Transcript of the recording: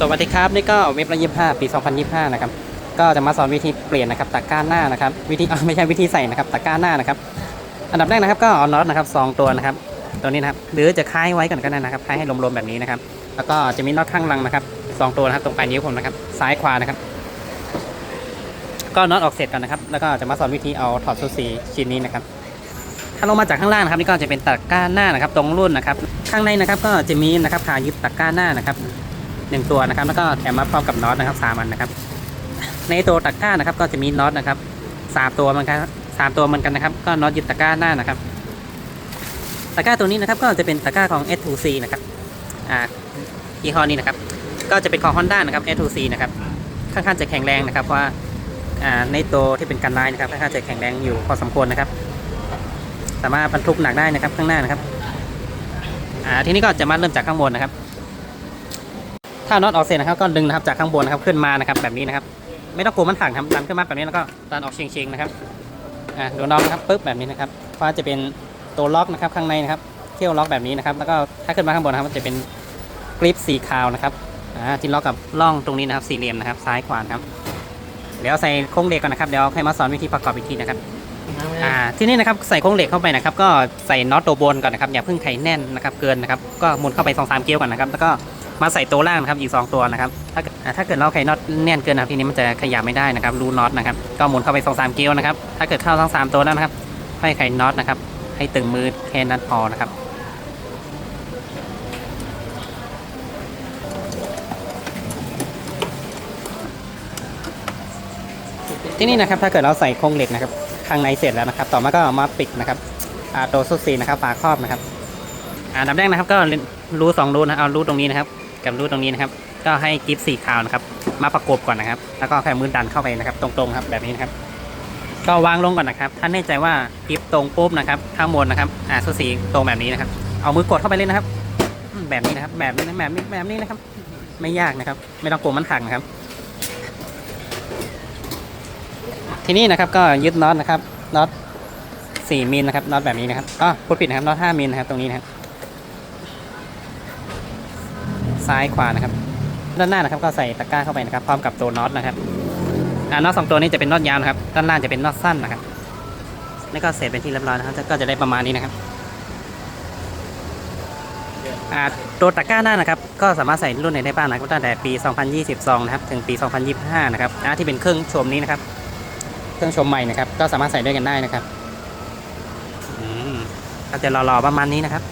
สวัสดีครับนี่ก็เว็บละยี่ห้าปี 2025 นะครับ ก็จะมาสอนวิธีเปลี่ยนนะครับตะกร้าหน้านะครับ วิธีไม่ใช่วิธีใส่นะครับตะกร้าหน้านะครับ อันดับแรกนะครับก็เอาน็อตนะครับสองตัวนะครับ ตัวนี้นะครับหรือจะคล้ายไว้ก่อนก็ได้นะครับคล้ายให้ลมๆแบบนี้นะครับ แล้วก็จะมีน็อตข้างลังนะครับสองตัวนะครับตรงปลายนิ้วผมนะครับ ซ้ายขวานะครับ ก็น็อตออกเสร็จก่อนนะครับ แล้วก็จะมาสอนวิธีเอาถอดซูซีชิ้นนี้นะครับถ้าลงมาจากข้างล่างนะครับนี่ก็จะเป็นตะกร้าหน้านะครับ ตรงรุ่นนะครับ ข้างในนะครับก็จะมีนะครับขายึดตะกร้าหน้านะครับ หนึ่งตัวนะครับ แล้วก็แถมมาพร้อมกับน็อตนะครับสามอันนะครับ ในตัวตะกร้านะครับ ก็จะมีน็อตนะครับสามตัวเหมือนกันสามตัวเหมือนกันนะครับ ก็น็อตยึดตะกร้าหน้านะครับตะกร้าตัวนี้นะครับก็จะเป็นตะกร้าของ S2C นะครับอ่ายี่ห้อนี้นะครับ ก็จะเป็นของ Honda นะครับ S2C นะครับค่อนข้างจะแข็งแรงนะครับเพราะว่าอ่าในตัวที่เป็นกันไลน์นะครับค่อนข้างจะแข็งแรงอยู่พอสมควรนะครับ สามารถบรรทุกหนักได้นะครับข้างหน้านะครับอ่าทีนี้ก็จะมาเริ่มจากข้างบนนะครับ ถ้าน็อตออกเสร็จนะครับก็ดึงนะครับจากข้างบนนะครับขึ้นมานะครับแบบนี้นะครับ ไม่ต้องกลัวมันถังครับดันขึ้นมาแบบนี้แล้วก็ดันออกเฉียงๆนะครับอ่าดูน็อตนะครับปึ๊บแบบนี้นะครับเพราะจะเป็นตัวล็อกนะครับข้างในนะครับเที่ยวล็อกแบบนี้นะครับ แล้วก็ถ้าขึ้นมาข้างบนนะครับมันจะเป็นกริปสีขาวนะครับอ่าที่ล็อกกับร่องตรงนี้นะครับสี่เหลี่ยมนะครับซ้ายขวาครับเดี๋ยวใส่โครงเหล็กก่อนนะครับเดี๋ยวให้มาสอนวิธีประกอบอีกทีนะครับอ่าที่นี่นะครับใส่โครงเหล็กเข้าไปนะครับ ก็ใส่น็อตตัวบนก่อนนะครับอย่าเพิ่งไขแน่นนะครับ เกินนะครับ ก็หมุนเข้าไป2อสเกลียวก่อนนะครับ แล้วก็ มาใส่ตัวล่างนะครับอีก 2 ตัวนะครับ ถ้าถ้าเกิดเราไขน็อตแน่นเกินนะครับทีนี้มันจะขยับไม่ได้นะครับรูน็อตนะครับก็หมุนเข้าไป2อสามเกลียวนะครับถ้าเกิดเข้าทั้ง3ตัวแล้วนะครับค่อยไขน็อตนะครับ ให้ตึงมือแค่นั้นพอนะครับที่นี่นะครับถ้าเกิดเราใส่โครงเหล็กนะครับข้างในเสร็จแล้วนะครับ ต่อมาก็เอามาปิดนะครับตัวซุซีนะครับฝาครอบนะครับอันดับแรกนะครับก็รูสองรูนะเอารูตรงนี้นะครับ กับรูตรงนี้นะครับ ก็ให้กิฟต์สีขาวนะครับ มาประกบก่อนนะครับ แล้วก็แค่มือดันเข้าไปนะครับ ตรงๆครับแบบนี้นะครับ ก็วางลงก่อนนะครับถ้าแน่ใจว่ากิฟต์ตรงปุ๊บนะครับ ข้างบนนะครับ อ่าซุซีตรงแบบนี้นะครับ เอามือกดเข้าไปเลยนะครับ แบบนี้นะครับ แบบนี้นะแบบนี้แบบนี้นะครับ ไม่ยากนะครับ ไม่ต้องกลัวมันหักนะครับ ทีนี้นะครับก็ยึดน็อตนะครับน็อต4มิลนะครับน็อตแบบนี้นะครับอ๋อพูดผิดนะครับน็อต5มิลนะครับตรงนี้นะครับ ซ้ายขวานะครับ ด้านหน้านะครับก็ใส่ตะกร้าเข้าไปนะครับ พร้อมกับตัวน็อตนะครับอ่าน็อตสองตัวนี้จะเป็นน็อตยาวนะครับ ด้านล่างจะเป็นน็อตสั้นนะครับนี่ก็เสร็จเป็นที่เรียบร้อยนะครับ ก็จะได้ประมาณนี้นะครับอ่าตัวตะกร้าหน้านะครับ ก็สามารถใส่รุ่นไหนได้บ้างนะครับตั้งแต่ปี 2022 นะครับ ถึงปี 2025 นะครับอ่าที่เป็นเครื่องชมนี้นะครับ เครื่องชมใหม่นะครับ ก็สามารถใส่ด้วยกันได้นะครับอืมก็จะรอๆประมาณนี้นะครับ